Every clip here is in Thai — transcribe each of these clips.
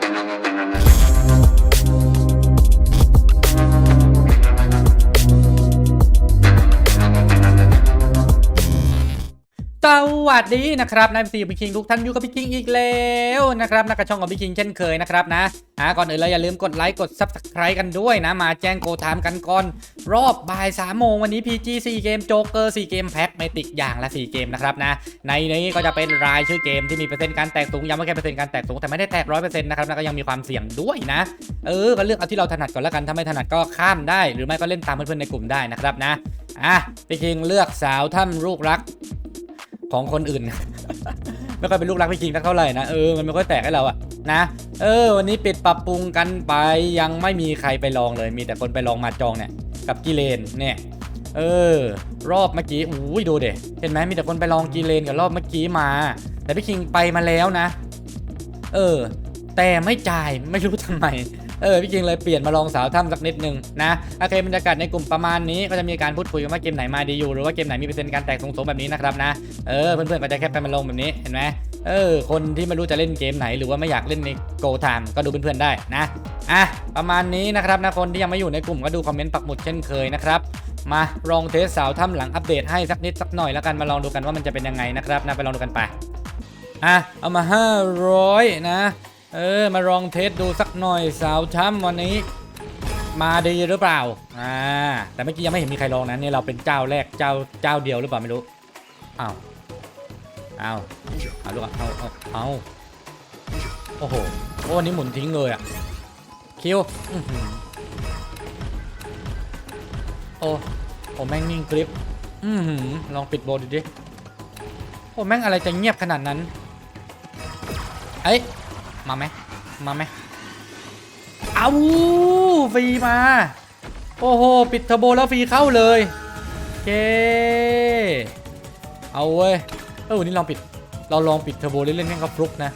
thank you. วัสดีนะครับนายซีพี่คิงทุกท่านอยู่กับพี่คิงอีกแล้วนะครับนักกระช่องของพี่คิงเช่นเคยนะครับนะอ่าก่อนอื่นเลยอย่าลืมกดไลค์กด Subscribe กันด้วยนะ มาแจ้งโกทามกันก่อน รอบบ่าย3โมงวันนี้ PG 4เกมโจ๊กเกอร์4เกมแพ็คเมติกอย่างละ4เกมนะครับนะ ในนี้ก็จะเป็นรายชื่อเกมที่มีเปอร์เซ็นต์การแตกสูงย้ำว่าแค่เปอร์เซ็นต์การแตกสูงแต่ไม่ได้แตกร้อยเปอร์เซ็นต์นะครับแล้วก็ยังมีความเสี่ยงด้วยนะ เออก็เลือกเอาที่เราถนัดก่อนแล้วกันถ้าไม่ถนัดก็ข้ามได้ หรือไม่ก็เล่นตามเพื่อนๆในกลุ่มได้นะครับนะอะพี่คิงเลือกสาวถ้ำลูกรัก ของคนอื่น ไม่ค่อยเป็นลูกรักพี่คิงสักเท่าไหร่นะเออมันไม่ค่อยแตกให้เราอะนะเออ วันนี้ปิดปรับปรุงกันไปยังไม่มีใครไปลองเลย มีแต่คนไปลองมาจองเนี่ย กับกิเลนเนี่ยเออ รอบเมื่อกี้อุ้ยดูเด็เห็นไหมมีแต่คนไปลองกิเลนกับรอบเมื่อกี้มา แต่พี่คิงไปมาแล้วนะ เออ แต่ไม่จ่ายไม่รู้ทำไม เออพี่คิงเลยเปลี่ยนมาลองสาวถ้ำสักนิดนึงนะโอเคบรรยากาศในกลุ่มประมาณนี้ก็จะมีการพูดคุยกันว่าเกมไหนมาดีอยู่หรือว่าเกมไหนมีเปอร์เซ็นต์การแตกสูงๆแบบนี้นะครับนะเออเพื่อนๆก็จะแค่ไปมาลงแบบนี้เห็นไหมเออ คนที่ไม่รู้จะเล่นเกมไหนหรือว่าไม่อยากเล่นในโก time ก็ดูเพื่อนๆได้นะ อะ ประมาณนี้นะครับนะคนที่ยังไม่อยู่ในกลุ่มก็ดูคอมเมนต์ปักหมุดเช่นเคยนะครับ มาลองเทสสาวถ้ำหลังอัปเดตให้สักนิดสักหน่อยแล้วกันมาลองดูกันว่ามันจะเป็นยังไงนะครับนะไปลองดูกันไป อะ เอามา 500 นะ เออ มาลองเทสดูสักหน่อยสาวช้ำวันนี้ มาดีหรือเปล่า อ่า แต่เมื่อกี้ยังไม่เห็นมีใครลองนะนี่เราเป็นเจ้าแรกเจ้าเจ้าเดียวหรือเปล่าไม่รู้อ้าวอ้าวเอาลูกอะเอาเอาเอาโอ้โหโอ้อันนี้หมุนทิ้งเลยอะคิวโอ้โอ้แม่งนิ่งกริปอือหือลองปิดโบดูดิโอ้แม่งอะไรจะเงียบขนาดนั้น เอ้ย มาไหมมาไหมเอาฟรีมา โอ้โห ปิดเทอร์โบแล้วฟรีเข้าเลยเคเอาเว้ยเออวันนี้ลองปิด เราลองปิดเทอร์โบเล่นๆแม่งก็ฟลุกนะ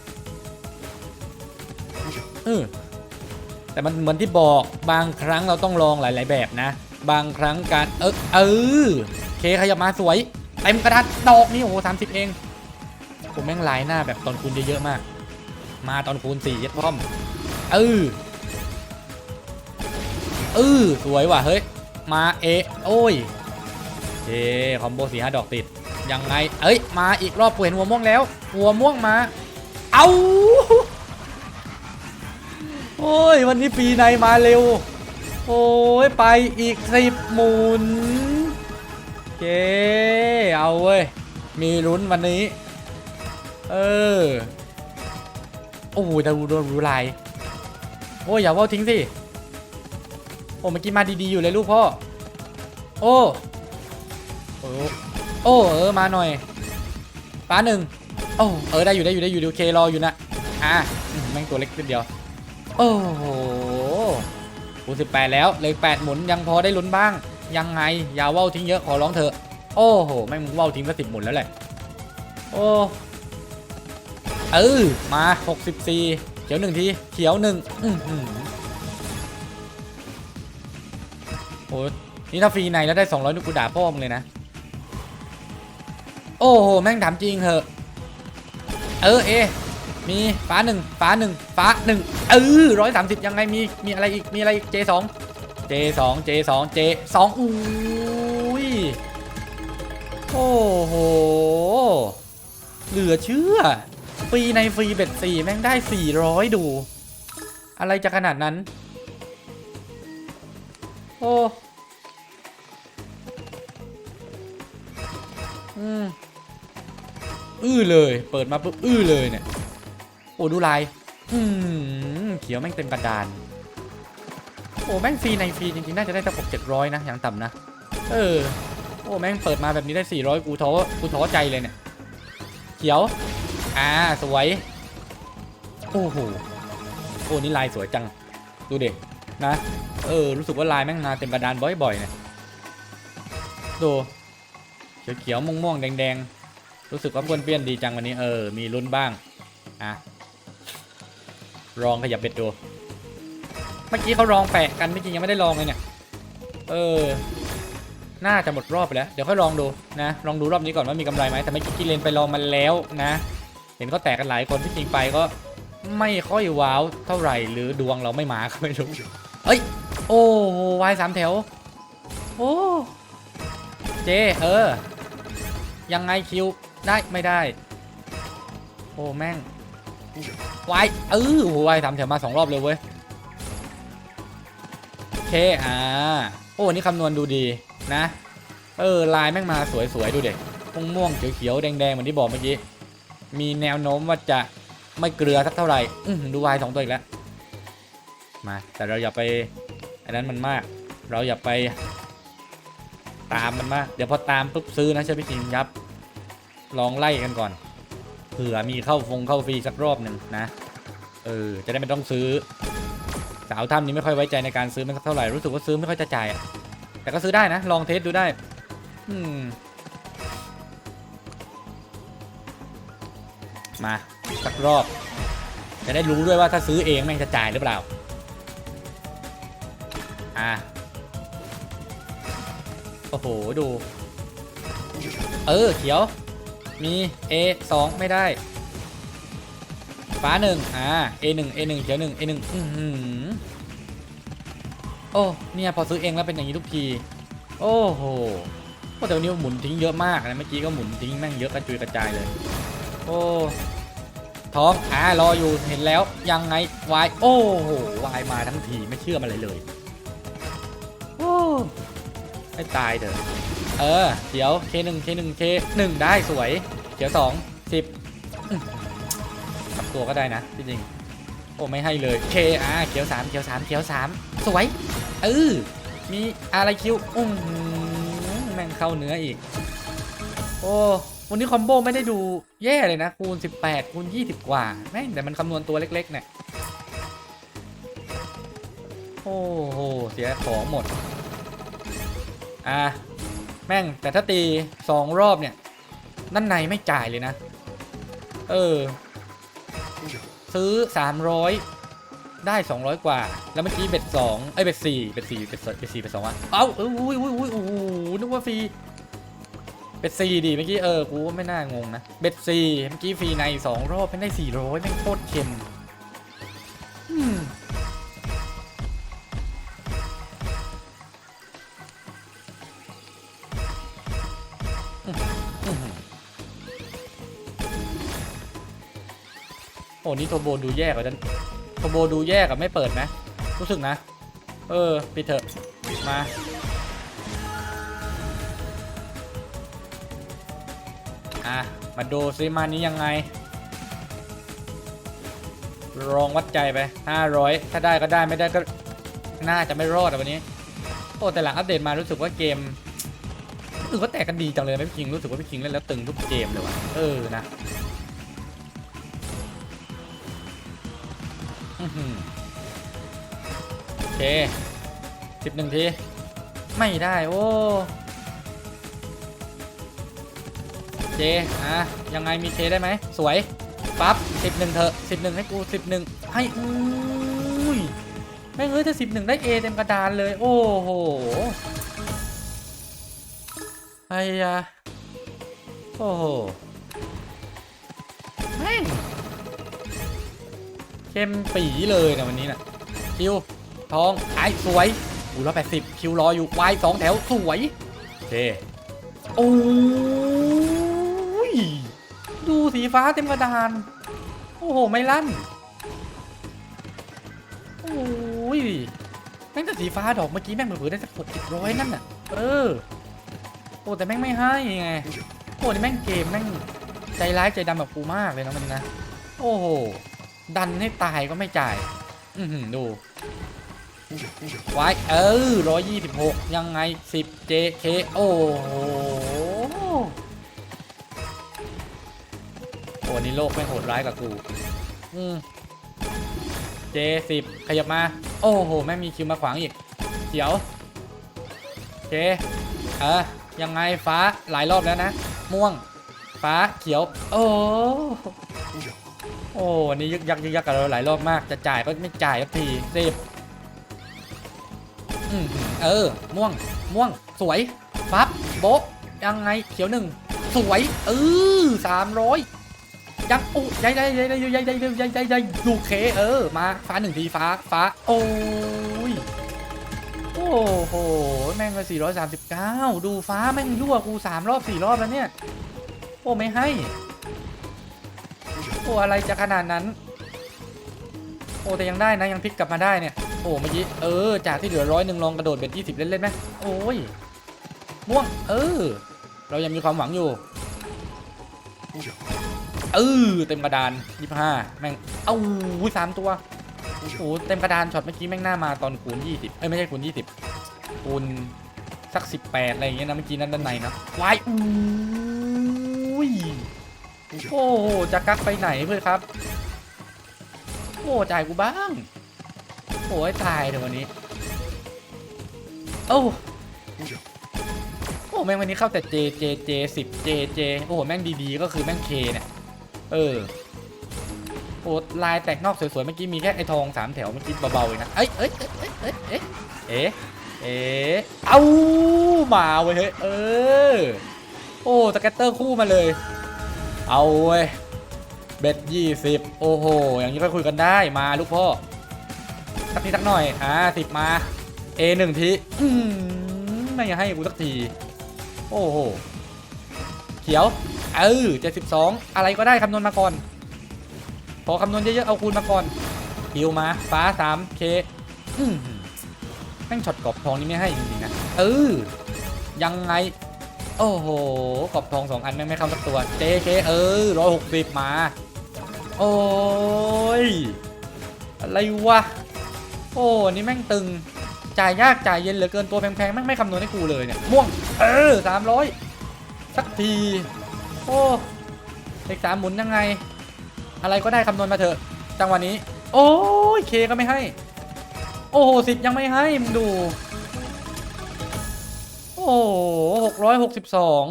เออแต่มันเหมือนที่บอกบางครั้งเราต้องลองหลาย ๆ แบบนะ บางครั้งการเออเออเคขยับมาสวยเต็มกระดาษดอกนี่โอ้โหสามสิบเองผมแม่งลายหน้าแบบตอนคูณเยอะๆมาก มาตอนคูณสี่ยัดพ่อมเออเออสวยว่ะเฮ้ย มาเอโอ้ยเจคอมโบสี่ห้าดอกติด ยังไง เอ้ย มาอีกรอบกูเห็นหัวม่วงแล้ว หัวม่วงมา เอาโอ้ย วันนี้ปีในมาเร็ว โอ้ย ไปอีกสิบหมุนโอเคเอาเว้ย มีลุ้นวันนี้ เออ โอ้โหดูดูดูลายโอ้ยอย่าว่าทิ้งสิ โอ้เมื่อกี้มาดีๆอยู่เลยลูกพ่อ โอ้โอ้โอ้เออมาหน่อยป้าหนึ่งโอ้เออได้อยู่ได้อยู่ได้อยู่ดูเครออยู่นะอะแม่งตัวเล็กนิดเดียว โอ้โหคูสิบแปดแล้วเลยแปดหมุนยังพอได้ลุ้นบ้าง ยังไงอย่าว่าวทิ้งเยอะขอร้องเถอะ โอ้โหแม่งมึงว่าวทิ้งก็สิบหมุนแล้วแหละโอ้ เออมา 64 เขียวหนึ่งที เขียวหนึ่งอื้อหือโอ้นี่ถ้าฟรีในแล้วได้ 200ลูกกูด่าพ่อมึงเลยนะ โอ้โห แม่งถามจริงเหอะ เออ เอ มีฟ้าหนึ่งฟ้าหนึ่งฟ้าหนึ่งเออร้อยสามสิบยังไงมี มีอะไรอีก มีอะไรอีก J สอง J สอง J สอง J สองอุ้ย โอ้โห เหลือเชื่อ ฟรีในฟรีเบ็ดสี่แม่งได้ 400 ดู อะไรจะขนาดนั้น โอ้อืมอื้อเลย เปิดมาปุ๊บอื้อเลยเนี่ย โอ้ดูลาย อืมเขียวแม่งเต็มกระดาน โอ้แม่งฟรีในฟรีจริงๆ น่าจะได้สักหกเจ็ดร้อยนะ อย่างต่ำนะ เออ โอ้แม่งเปิดมาแบบนี้ได้400กูท้อกูท้อใจเลยเนี่ย เขียว อ่าสวย โอ้โหโอ้นี่ลายสวยจัง ดูเด็กนะ เออ รู้สึกว่าลายแม่งมาเต็มกระดานบ่อยๆเนี่ยดูเขียวๆม่วงๆ แดงๆ รู้สึกว่าเพื่อนๆดีจังวันนี้เออ มีลุ้นบ้าง อะลองขยับเบ็ดดู เมื่อกี้เขาลองแปะกันไม่จริงยังไม่ได้ลองเลยเนี่ย เออ น่าจะหมดรอบไปแล้ว เดี๋ยวค่อยลองดูนะ ลองดูรอบนี้ก่อนว่ามีกำไรไหมแต่ไม่อกี้กิเลนไปลองมาแล้วนะ เห็นเขาแตกกันหลายคนที่จริงไปก็ไม่ค่อยว้าวเท่าไหร่หรือดวงเราไม่มาก็ไม่รู้เอ้ย โอ้โหวายสามแถว โอ้เจเออ ยังไงคิวได้ไม่ได้ โอ้แม่งวายเออโอ้โหวายสามแถวมาสองรอบเลยเว้ยโอเคอ่าโอ้วันนี้คำนวณดูดีนะ เออลายแม่งมาสวยๆดูเด็กม่วงม่วงๆเขียวๆแดงๆเหมือนที่บอกเมื่อกี้ มีแนวโน้มว่าจะไม่เกลือสักเท่าไหร่ดูวายสองตัวอีกแล้วมาแต่เราอย่าไปอันนั้นมันมาก เราอย่าไปตามมันมาก เดี๋ยวพอตามปุ๊บซื้อนะใช่พี่คิงยับ ลองไล่กันก่อนเผื่อมีเข้าฟงเข้าฟรีสักรอบหนึ่งนะเออจะได้ไม่ต้องซื้อ สาวถ้ำนี้ไม่ค่อยไว้ใจในการซื้อมันสักเท่าไหร่รู้สึกว่าซื้อไม่ค่อยจะจ่ายอะแต่ก็ซื้อได้นะ ลองเทสดูได้ อืม มาสักรอบ จะได้รู้ด้วยว่าถ้าซื้อเองแม่งจะจ่ายหรือเปล่า อะโอ้โห ดู เออ เขียว มี A 2 ไม่ได้ ฟ้าหนึ่งอ่า A 1 A 1เขียวหนึ่ง A 1อือหือโอ้ เนี่ยพอซื้อเองแล้วเป็นอย่างนี้ทุกที โอ้โหแต่วันนี้หมุนทิ้งเยอะมากนะ เมื่อกี้ก็หมุนทิ้งแม่งเยอะกระจุยกระจายเลย โอ้ท้องอ่ารออยู่เห็นแล้วยังไงวายโอ้โหวายมาทั้งทีไม่เชื่อมันเลยเลยโอ้ให้ตายเถอะเออเดี๋ยว K หนึ่ง K หนึ่ง K หนึ่งได้สวยเขียวสองสิบอื้อสับตัวก็ได้นะจริงโอ้ไม่ให้เลย K อ่าเขียวสามเขียวสามเขียวสามสวยเออมีอะไรคิวอุ้มแม่งเข้าเนื้ออีก โอ้ วันนี้คอมโบไม่ได้ดูแย่เลยนะ คูณ 18 คูณ 20 กว่า แม่งแต่มันคำนวณตัวเล็กๆเนี่ย โอ้โห เสียของหมด อะ แม่งแต่ถ้าตีสองรอบเนี่ยด้านในไม่จ่ายเลยนะ เออ ซื้อ 300 ได้ 200 กว่า แล้วเมื่อกี้เบ็ดสองเอ้ยเบ็ดสี่เบ็ดสี่เบ็ดสเบ็ดสี่เบ็ดสองอะ เอ้าเอออุ้ยอุ้ยอุ้ยโอ้นึกว่าฟรี เบ็ดสี่ดิเมื่อกี้เออกูว่าไม่น่างงนะเบ็ดสี่เมื่อกี้ฟรีในสองรอบเป็นได้สี่ร้อยแม่งโคตรเค็มโอ้นี่โทโบดูแย่กว่านั้นโทโบดูแย่กับไม่เปิดนะ รู้สึกนะ เออปิดเถอะมา อะ มาดูซิมานี้ยังไงลองวัดใจไป 500 ถ้าได้ก็ได้ไม่ได้ก็ น่าจะไม่รอดอะวันนี้ โอ้ แต่หลังอัปเดตมารู้สึกว่าเกมรู้สึกว่าแตกกันดีจังเลยพี่คิงรู้สึกว่าพี่คิงเล่นแล้วตึงทุกเกมเลยว่ะเออนะอื้อหือโอเคสิบหนึ่งที ไม่ได้ โอ้ เจอะยังไงมีเคได้ไหมสวยปั๊บสิบหนึ่งเถอะสิบหนึ่งให้กูสิบหนึ่งให้อุ้ยแม่งเอ้ยถ้าสิบหนึ่งได้เอเต็มกระดานเลย โอ้โหไอ้ยะโอ้โหแม่งเข้มปีเลยนะวันนี้นะคิวทองไอ้สวยอูร้อยแปดสิบคิวรออยู่วายสองแถวสวยโอเคโอ้ ย ดูสีฟ้าเต็มกระดาน โอ้โห ไม่ลั่น โอ้ยแม่งแต่สีฟ้าดอกเมื่อกี้แม่งเผื่อๆได้สักหกสิบร้อยนั่นน่ะ เออ โอ้แต่แม่งไม่ให้ไง โอ้นี่แม่งเกมแม่งใจร้ายใจดำแบบกูมากเลยนะมันนะ โอ้โห ดันให้ตายก็ไม่จ่าย อือดูไว้เออร้อยยี่สิบหกยังไงสิบ JK โอ้โห อ้นี่โลกไม่โหดร้ายกับกู อืม J สิบขยับมา โอ้โห แม่งมีคิวมาขวางอีกเขียวเคเออยังไงฟ้าหลายรอบแล้วนะ ม่วง ฟ้าเขียว โอ้โอ้วันนี้ยึกยักยึกยักกับเราหลายรอบมาก จะจ่ายก็ไม่จ่ายสักทีสิบอืเออ ม่วง ม่วง สวย ปั๊บ โบ๊ะ ยังไง เขียวหนึ่ง สวย เออสามร้อย ยังโอ้ยายยายยายยายยายยายยายยายยายดูเคเออมาฟ้าหนึ่งทีฟ้าฟ้าโอ้ยโอ้โหแม่งเลย439 ดูฟ้าแม่งยั่วกูสามรอบสี่รอบแล้วเนี่ยโอ้ไม่ให้โอ้อะไรจะขนาดนั้น โอ้แต่ยังได้นะยังพลิกกลับมาได้เนี่ยโอ้เมื่อกี้เออจากที่เหลือร้อยหนึ่งลองกระโดดเบ็ดยี่สิบเล่นๆไหมโอ้ยม่วงเออ เรายังมีความหวังอยู่ เออเต็มกระดานยี่ห้าแม่ง เอ้าสามตัวโอ้โหเต็มกระดานช็อตเมื่อกี้แม่งหน้ามาตอนคูณยี่สิบเอ้ยไม่ใช่คูณยี่สิบคูณสักสิบแปดอะไรอย่างเงี้ยนะเมื่อกี้นั้นด้านในนะวายอุ้ยโอ้โหจะกักไปไหนเพื่อนครับโอ้จ่ายกูบ้างโอ้ยตายเดี๋ยววันนี้โอ้โอ้แม่งวันนี้เข้าแต่ J J J สิบ J J โอ้โหแม่งดีๆก็คือแม่ง K เนี่ย เออโอ้ลายแตกนอกสวยๆเมื่อกี้มีแค่ไอ้ทองสามแถวเมื่อกี้เบาๆเองนะเอ้ยเอ้ยเอ้ยเอ้ยเอ้ยเอ๊ะเอ๊ะเอามาเว้ยเฮ้ยเออโอ้สเก็ตเตอร์คู่มาเลย เอาเว้ยเบ็ดยี่สิบโอ้โหอย่างนี้ก็คุยกันได้มาลูกพ่อสักนิดสักหน่อยอ่าสิบมา A หนึ่งทีอืมไม่อยากให้กูสักที โอ้โหเขียว เออเจ็ดสิบสองอะไรก็ได้คำนวณมาก่อน พอคำนวณเยอะๆเอาคูณมาก่อนคิวมาฟ้าสามเคอืมแม่งช็อตกรอบทองนี่ไม่ให้จริงๆนะเออยังไง โอ้โหกรอบทองสองอันแม่งไม่เข้าสักตัว JK เออร้อยหกสิบมา โอ้ยอะไรวะโอ้นี่แม่งตึงจ่ายยากจ่ายเย็นเหลือเกินตัวแพงๆแม่งไม่คำนวณให้กูเลยเนี่ยม่วงเออสามร้อยสักที โอ้เลขสามหมุนยังไง อะไรก็ได้คำนวณมาเถอะ จังหวะนี้ โอ้ยเคก็ไม่ให้ โอ้โหสิบยังไม่ให้มึงดู โอ้หกร้อยหกสิบสอง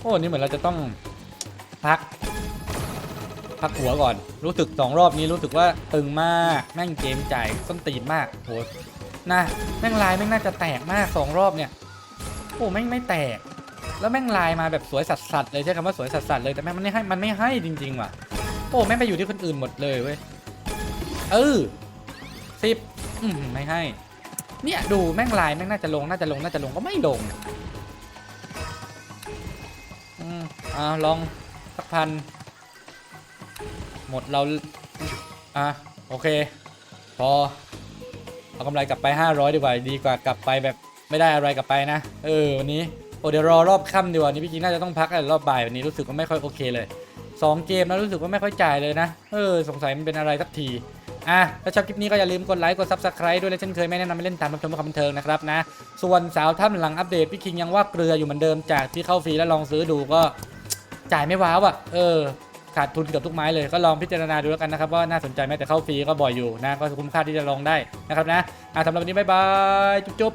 โอ้นี่เหมือนเราจะต้องพัก พักหัวก่อน รู้สึกสองรอบนี้รู้สึกว่าตึงมาก แม่งเกมจ่ายส้นตีนมากโห นะแม่งลายแม่งน่าจะแตกมากสองรอบเนี่ยโอ้แม่งไม่แตก แล้วแม่งลายมาแบบสวยสัสๆเลยใช้คำว่าสวยสัสๆเลยแต่แม่งมันไม่ให้มันไม่ให้จริง ๆ ว่ะโอ้แม่งไปอยู่ที่คนอื่นหมดเลยเว้ยเออสิบอืมไม่ให้ เนี่ยดูแม่งลายแม่งน่าจะลงน่าจะลงน่าจะลงก็ไม่ลงอืมอ่าลองสักพันหมดเรา อะ โอเค พอ เอากำไรกลับไป 500 ดีกว่าดีกว่ากลับไปแบบไม่ได้อะไรกลับไปนะ เออวันนี้โอ้เดี๋ยวรอรอบค่ำดีกว่านี่พี่กีน่าจะต้องพักรอบบ่ายวันนี้รู้สึกว่าไม่ค่อยโอเคเลยสองเกมแล้วรู้สึกว่าไม่ค่อยจ่ายเลยนะ เออ สงสัยมันเป็นอะไรสักที อะ ถ้าชอบคลิปนี้ก็อย่าลืมกดไลค์กดซับสไคร b e ด้วยและเช่นเคยไม่แนะนำให้เล่นตามรับชมเพื่อความบันเทิงนะครับนะ ส่วนสาวถ้ำหลังอัปเดตพี่คิงยังว่าเกลืออยู่เหมือนเดิมจากที่เข้าฟรีแล้วลองซื้อดูก็จ่ายไม่ว้าวอะ เออ ขาดทุนเกือบทุกไม้เลยก็ลองพิจารณาดูแล้วกันนะครับว่าน่าสนใจไหมแต่เข้าฟรีก็บ่อยอยู่นะก็คุ้มค่าที่จะลองได้นะครับนะอะสำหรับวันนี้บ๊ายบายจุ๊บ